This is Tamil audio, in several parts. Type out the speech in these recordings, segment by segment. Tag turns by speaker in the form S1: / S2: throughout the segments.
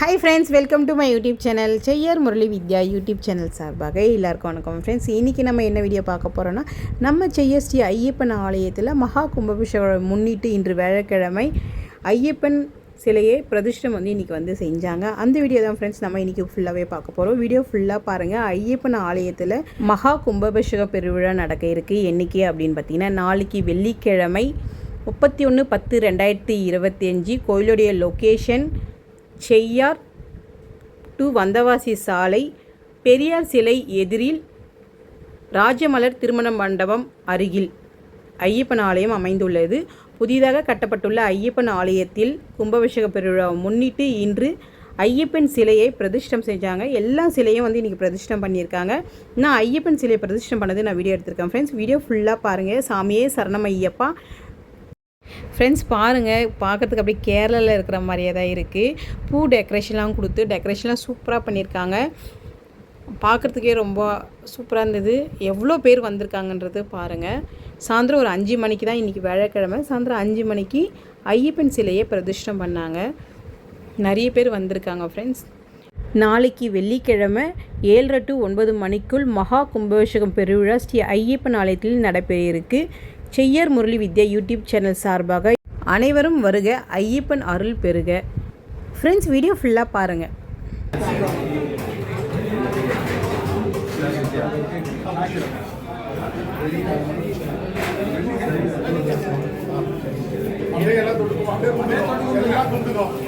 S1: Hi friends welcome to my YouTube channel Cheyyar Murali Vidya YouTube channel சார்பாக எல்லாருக்கும் வணக்கம். ஃப்ரெண்ட்ஸ் இன்றைக்கி நம்ம என்ன வீடியோ பார்க்க போகிறோன்னா நம்ம செய்ய ஸ்ரீ ஐயப்பன் ஆலயத்தில் மகா கும்பாபிஷேகம் முன்னிட்டு இன்று வியாழக்கிழமை ஐயப்பன் சிலையை பிரதிஷ்டம் வந்து இன்றைக்கி வந்து செஞ்சாங்க. அந்த வீடியோ தான் ஃப்ரெண்ட்ஸ் நம்ம இன்றைக்கி ஃபுல்லாகவே பார்க்க போகிறோம் வீடியோ ஃபுல்லாக பாருங்கள் ஐயப்பன் ஆலயத்தில் மகா கும்பாபிஷேக பெருவிழா நடக்க இருக்குது என்றைக்கு அப்படின்னு பார்த்தீங்கன்னா நாளைக்கு வெள்ளிக்கிழமை முப்பத்தி ஒன்று பத்து ரெண்டாயிரத்தி இருபத்தி அஞ்சு. கோயிலுடைய லொக்கேஷன் செய்யார் டு வந்தவாசி சாலை பெரியார் சிலை எதிரில் ராஜமலர் திருமண மண்டபம் அருகில் ஐயப்பன் ஆலயம் அமைந்துள்ளது. புதிதாக கட்டப்பட்டுள்ள ஐயப்பன் ஆலயத்தில் கும்பாபிஷேக பெருவிழாவை முன்னிட்டு இன்று ஐயப்பன் சிலையை பிரதிஷ்டம் செஞ்சாங்க. எல்லா சிலையும் வந்து இன்றைக்கி பிரதிஷ்டம் பண்ணியிருக்காங்க. நான் ஐயப்பன் சிலையை பிரதிஷ்டம் பண்ணது நான் வீடியோ எடுத்திருக்கேன். ஃப்ரெண்ட்ஸ் வீடியோ ஃபுல்லாக பாருங்கள் சாமியே சரணம் ஐயப்பா. ஃப்ரெண்ட்ஸ் பாருங்கள் பார்க்கறதுக்கு அப்படியே கேரளாவில் இருக்கிற மாதிரியே தான் இருக்குது பூ டெக்கரேஷன்லாம் கொடுத்து டெக்கரேஷன்லாம் சூப்பராக பண்ணியிருக்காங்க. பார்க்குறதுக்கே ரொம்ப சூப்பராக இருந்தது. எவ்வளோ பேர் வந்திருக்காங்கன்றது பாருங்கள் சாயந்தரம் ஒரு அஞ்சு மணிக்கு தான் இன்றைக்கி வியாழக்கிழமை. சாயந்தரம் அஞ்சு மணிக்கு ஐயப்பன் சிலையை பிரதிஷ்டம் பண்ணாங்க. நிறைய பேர் வந்திருக்காங்க ஃப்ரெண்ட்ஸ் நாளைக்கு வெள்ளிக்கிழமை ஏழரை டு ஒன்பது மணிக்குள் மகா கும்பாபிஷேகம் பெருவிழா ஸ்ரீ ஐயப்பன் ஆலயத்தில் நடைபெற இருக்குது செய்யர் முரளி வித்யா யூடியூப் சேனல் சார்பாக அனைவரும் வருக ஐயப்பன் அருள் பெறுக. ஃப்ரெண்ட்ஸ் வீடியோ ஃபுல்லாக பாருங்கள்
S2: சரமையப்பா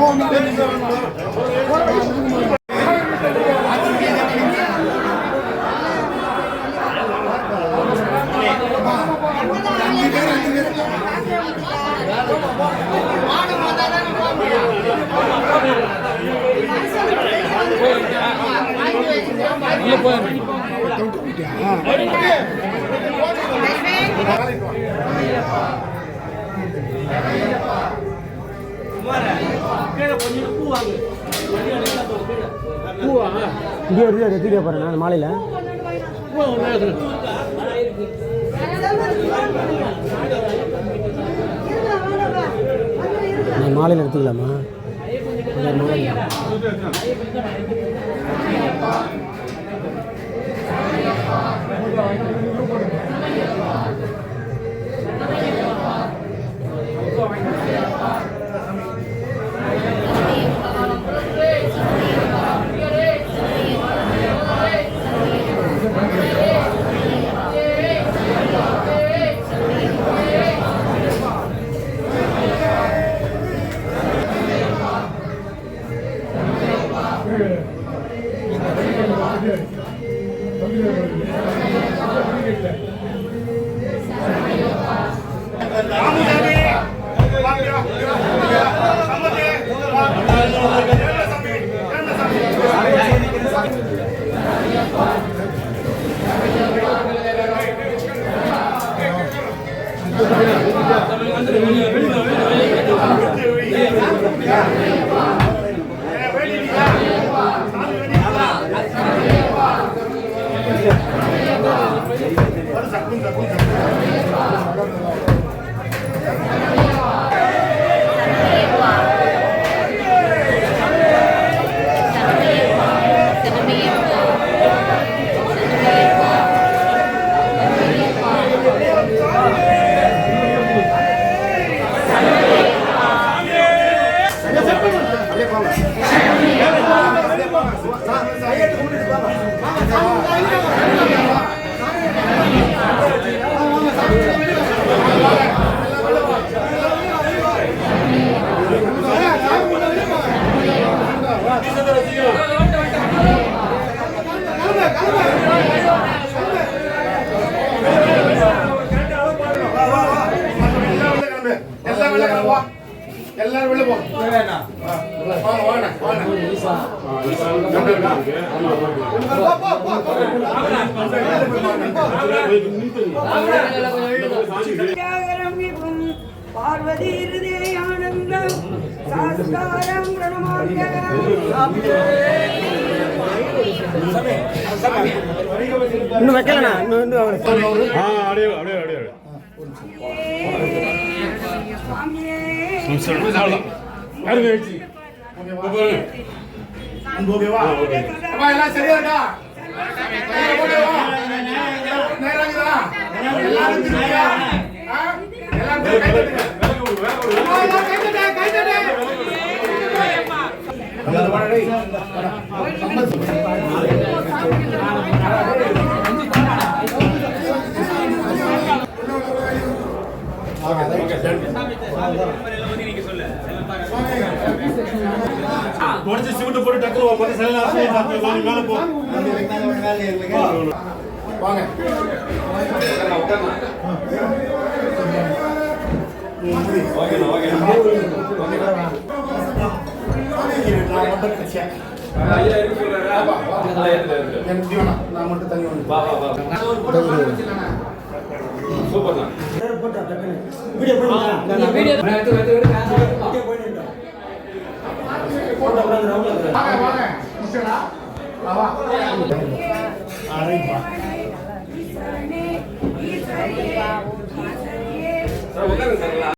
S2: போயிட்டா பூவா?
S3: இங்கே வருது அதை தூக்கியா பாருங்க நான் மாலையில். நான் மாலையில் எடுத்துக்கலாமா? அந்த மாலை
S2: எல்லாம் வெளில கிளம்பு. எல்லாரும் வெளில போ வாங்க வாங்க வாங்க
S4: பார்வதி இருதே ஆனந்தம் சாஸ்காரம் பிரணமாமியம்
S3: இன்னும் வைக்கலண்ணா இன்னும் இன்னும் அவர்
S2: ஓகேவா அப்பா எல்லாம் சரியா இருக்கா ஓகேவா நேரா எல்லாரும்
S5: உடச்சு சிமெண்ட் போட்டு டக்குனு ஒரு பத்து மேல போ.
S2: வாங்க. நான் போட்டா டக்குனு வீடியோ போடுங்க வீடியோ எடுத்து எடுத்து எடுத்து
S3: வீடியோ போடுங்க போட்டா வாங்க வாங்க வாங்க மிஸ்டரா வா. அரை பா